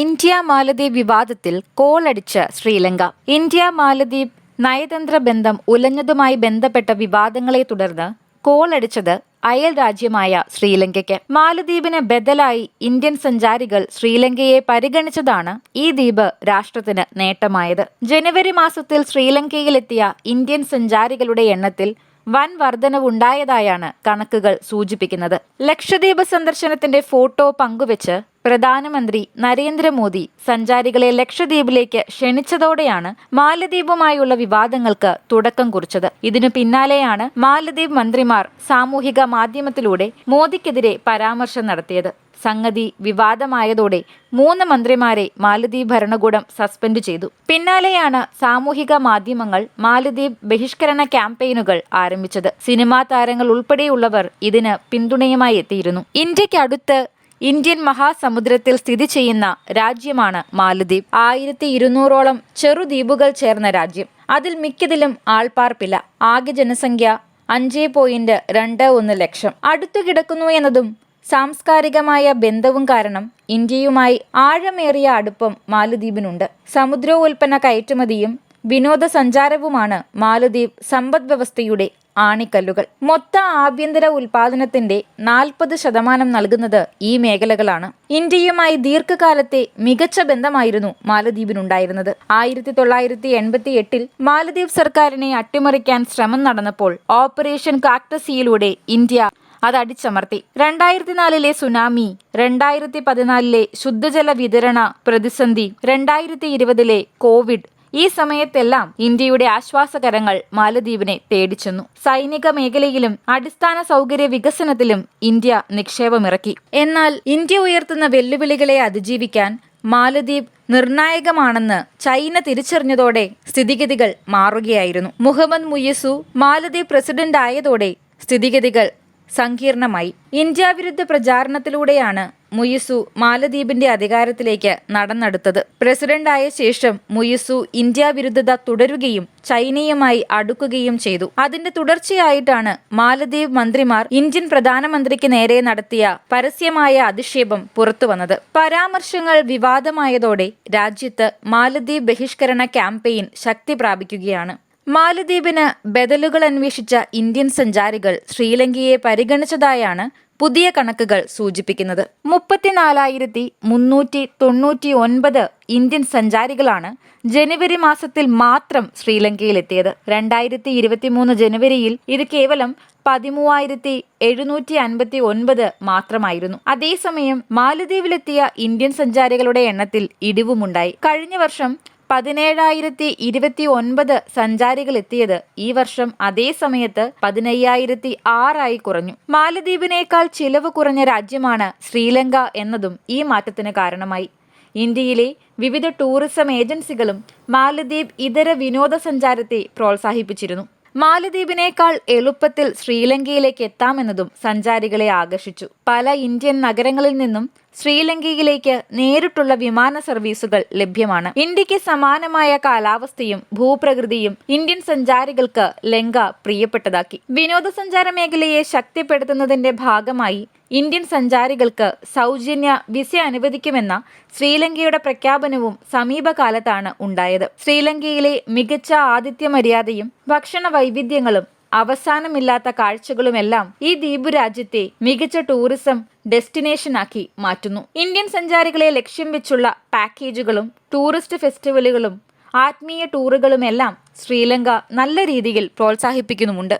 India മാലദ്വീപ് വിവാദത്തിൽ കോളടിച്ച് Sri Lanka. India മാലദ്വീപ് നയതന്ത്ര ബന്ധം ഉലഞ്ഞതുമായി ബന്ധപ്പെട്ട വിവാദങ്ങളെ തുടർന്ന് കോളടിച്ചത് അയൽ രാജ്യമായ ശ്രീലങ്കയ്ക്ക്. മാലദ്വീപിന് ബദലായി ഇന്ത്യൻ സഞ്ചാരികൾ ശ്രീലങ്കയെ പരിഗണിച്ചതാണ് ഈ ദ്വീപ് രാഷ്ട്രത്തിന് നേട്ടമായത്. ജനുവരി മാസത്തിൽ ശ്രീലങ്കയിലെത്തിയ ഇന്ത്യൻ സഞ്ചാരികളുടെ എണ്ണത്തിൽ വൻ വർധനവുണ്ടായതായാണ് കണക്കുകൾ സൂചിപ്പിക്കുന്നത്. ലക്ഷദ്വീപ് സന്ദർശനത്തിന്റെ ഫോട്ടോ പങ്കുവച്ച് പ്രധാനമന്ത്രി നരേന്ദ്രമോദി സഞ്ചാരികളെ ലക്ഷദ്വീപിലേക്ക് ക്ഷണിച്ചതോടെയാണ് മാലദ്വീപുമായുള്ള വിവാദങ്ങൾക്ക് തുടക്കം കുറിച്ചത്. ഇതിനു പിന്നാലെയാണ് മാലദ്വീപ് മന്ത്രിമാർ സാമൂഹിക മാധ്യമത്തിലൂടെ മോദിക്കെതിരെ പരാമർശം നടത്തിയത്. സംഗതി വിവാദമായതോടെ മൂന്ന് മന്ത്രിമാരെ മാലദ്വീപ് ഭരണകൂടം സസ്പെൻഡ് ചെയ്തു. പിന്നാലെയാണ് സാമൂഹിക മാധ്യമങ്ങൾ മാലദ്വീപ് ബഹിഷ്കരണ ക്യാമ്പയിനുകൾ ആരംഭിച്ചത്. സിനിമാ താരങ്ങൾ ഉൾപ്പെടെയുള്ളവർ ഇതിന് പിന്തുണയുമായി എത്തിയിരുന്നു. ഇന്ത്യക്കടുത്ത് ഇന്ത്യൻ മഹാസമുദ്രത്തിൽ സ്ഥിതി ചെയ്യുന്ന രാജ്യമാണ് മാലദ്വീപ്. ആയിരത്തി ഇരുന്നൂറോളം ചെറുദ്വീപുകൾ ചേർന്ന രാജ്യം. അതിൽ മിക്കതിലും ആൾപ്പാർപ്പില്ല. ആകെ ജനസംഖ്യ അഞ്ച് പോയിന്റ് രണ്ട് ഒന്ന് ലക്ഷം. അടുത്തു കിടക്കുന്നു എന്നതും സാംസ്കാരികമായ ബന്ധവും കാരണം ഇന്ത്യയുമായി ആഴമേറിയ അടുപ്പം മാലദ്വീപിനുണ്ട്. സമുദ്രോൽപ്പന്ന കയറ്റുമതിയും വിനോദസഞ്ചാരവുമാണ് മാലദ്വീപ് സമ്പദ് വ്യവസ്ഥയുടെ ആണിക്കല്ലുകൾ. മൊത്ത ആഭ്യന്തര ഉൽപാദനത്തിന്റെ നാൽപ്പത് ശതമാനം നൽകുന്നത് ഈ മേഖലകളാണ്. ഇന്ത്യയുമായി ദീർഘകാലത്തെ മികച്ച ബന്ധമായിരുന്നു മാലദ്വീപിനുണ്ടായിരുന്നത്. ആയിരത്തി തൊള്ളായിരത്തി എൺപത്തി എട്ടിൽ മാലദ്വീപ് സർക്കാരിനെ അട്ടിമറിക്കാൻ ശ്രമം നടന്നപ്പോൾ ഓപ്പറേഷൻ കാക്ടസിയിലൂടെ ഇന്ത്യ അത് അടിച്ചമർത്തി. രണ്ടായിരത്തി നാലിലെ സുനാമി രണ്ടായിരത്തി പതിനാലിലെ ശുദ്ധജല വിതരണ പ്രതിസന്ധി രണ്ടായിരത്തി ഇരുപതിലെ കോവിഡ് ഈ സമയത്തെല്ലാം ഇന്ത്യയുടെ ആശ്വാസകരങ്ങൾ മാലദ്വീപിനെ തേടിച്ചെന്നു സൈനിക മേഖലയിലും അടിസ്ഥാന സൗകര്യ വികസനത്തിലും ഇന്ത്യ നിക്ഷേപമിറക്കി. എന്നാൽ ഇന്ത്യ ഉയർത്തുന്ന വെല്ലുവിളികളെ അതിജീവിക്കാൻ മാലദ്വീപ് നിർണായകമാണെന്ന് ചൈന തിരിച്ചറിഞ്ഞതോടെ സ്ഥിതിഗതികൾ മാറുകയായിരുന്നു. മുഹമ്മദ് മുയസു മാലദ്വീപ് പ്രസിഡന്റ് ആയതോടെ സ്ഥിതിഗതികൾ സങ്കീർണമായി. ഇന്ത്യ വിരുദ്ധ പ്രചാരണത്തിലൂടെയാണ് മുയസു മാലദ്വീപിന്റെ അധികാരത്തിലേക്ക് നടന്നെടുത്തത്. പ്രസിഡന്റായ ശേഷം മുയിസു ഇന്ത്യ വിരുദ്ധത തുടരുകയും ചൈനയുമായി അടുക്കുകയും ചെയ്തു. അതിന്റെ തുടർച്ചയായിട്ടാണ് മാലദ്വീപ് മന്ത്രിമാർ ഇന്ത്യൻ പ്രധാനമന്ത്രിക്ക് നേരെ നടത്തിയ പരസ്യമായ അധിക്ഷേപം പുറത്തുവന്നത് പരാമർശങ്ങൾ വിവാദമായതോടെ രാജ്യത്ത് മാലദ്വീപ് ബഹിഷ്കരണ ക്യാമ്പയിൻ ശക്തി പ്രാപിക്കുകയാണ്. മാലദ്വീപിന് ബദലുകൾ അന്വേഷിച്ച ഇന്ത്യൻ സഞ്ചാരികൾ ശ്രീലങ്കയെ പരിഗണിച്ചതായാണ് പുതിയ കണക്കുകൾ സൂചിപ്പിക്കുന്നത് മുപ്പത്തിനാലായിരത്തി മുന്നൂറ്റി തൊണ്ണൂറ്റി ഒൻപത് ഇന്ത്യൻ സഞ്ചാരികളാണ് ജനുവരി മാസത്തിൽ മാത്രം ശ്രീലങ്കയിലെത്തിയത്. രണ്ടായിരത്തി ഇരുപത്തി മൂന്ന് ജനുവരിയിൽ ഇത് കേവലം പതിമൂവായിരത്തി എഴുന്നൂറ്റി അൻപത്തി ഒൻപത് മാത്രമായിരുന്നു. അതേസമയം മാലദ്വീപിലെത്തിയ ഇന്ത്യൻ സഞ്ചാരികളുടെ എണ്ണത്തിൽ ഇടിവുമുണ്ടായി. കഴിഞ്ഞ വർഷം പതിനേഴായിരത്തി ഇരുപത്തി ഒൻപത് സഞ്ചാരികൾ എത്തിയത് ഈ വർഷം അതേ സമയത്ത് പതിനയ്യായിരത്തി ആറായി കുറഞ്ഞു. മാലദ്വീപിനേക്കാൾ ചിലവ് കുറഞ്ഞ രാജ്യമാണ് ശ്രീലങ്ക എന്നതും ഈ മാറ്റത്തിന് കാരണമായി. ഇന്ത്യയിലെ വിവിധ ടൂറിസം ഏജൻസികളും മാലദ്വീപ് ഇതര വിനോദസഞ്ചാരത്തെ പ്രോത്സാഹിപ്പിച്ചിരുന്നു. മാലദ്വീപിനേക്കാൾ എളുപ്പത്തിൽ ശ്രീലങ്കയിലേക്ക് എത്താമെന്നതും സഞ്ചാരികളെ ആകർഷിച്ചു. പല ഇന്ത്യൻ നഗരങ്ങളിൽ നിന്നും ശ്രീലങ്കയിലേക്ക് നേരിട്ടുള്ള വിമാന സർവീസുകൾ ലഭ്യമാണ്. ഇന്ത്യയ്ക്ക് സമാനമായ കാലാവസ്ഥയും ഭൂപ്രകൃതിയും ഇന്ത്യൻ സഞ്ചാരികൾക്ക് ലങ്ക പ്രിയപ്പെട്ടതാക്കി. വിനോദസഞ്ചാര മേഖലയെ ശക്തിപ്പെടുത്തുന്നതിന്റെ ഭാഗമായി ഇന്ത്യൻ സഞ്ചാരികൾക്ക് സൗജന്യ വിസ അനുവദിക്കുമെന്ന ശ്രീലങ്കയുടെ പ്രഖ്യാപനവും സമീപകാലത്താണ് ഉണ്ടായത്. ശ്രീലങ്കയിലെ മികച്ച ആതിഥ്യ മര്യാദയും ഭക്ഷണ വൈവിധ്യങ്ങളും അവസാനമില്ലാത്ത കാഴ്ചകളുമെല്ലാം ഈ ദ്വീപ് രാജ്യത്തെ മികച്ച ടൂറിസം ഡെസ്റ്റിനേഷനാക്കി മാറ്റുന്നു. ഇന്ത്യൻ സഞ്ചാരികളെ ലക്ഷ്യം വെച്ചുള്ള പാക്കേജുകളും ടൂറിസ്റ്റ് ഫെസ്റ്റിവലുകളും ആത്മീയ ടൂറുകളുമെല്ലാം ശ്രീലങ്ക നല്ല രീതിയിൽ പ്രോത്സാഹിപ്പിക്കുന്നുമുണ്ട്.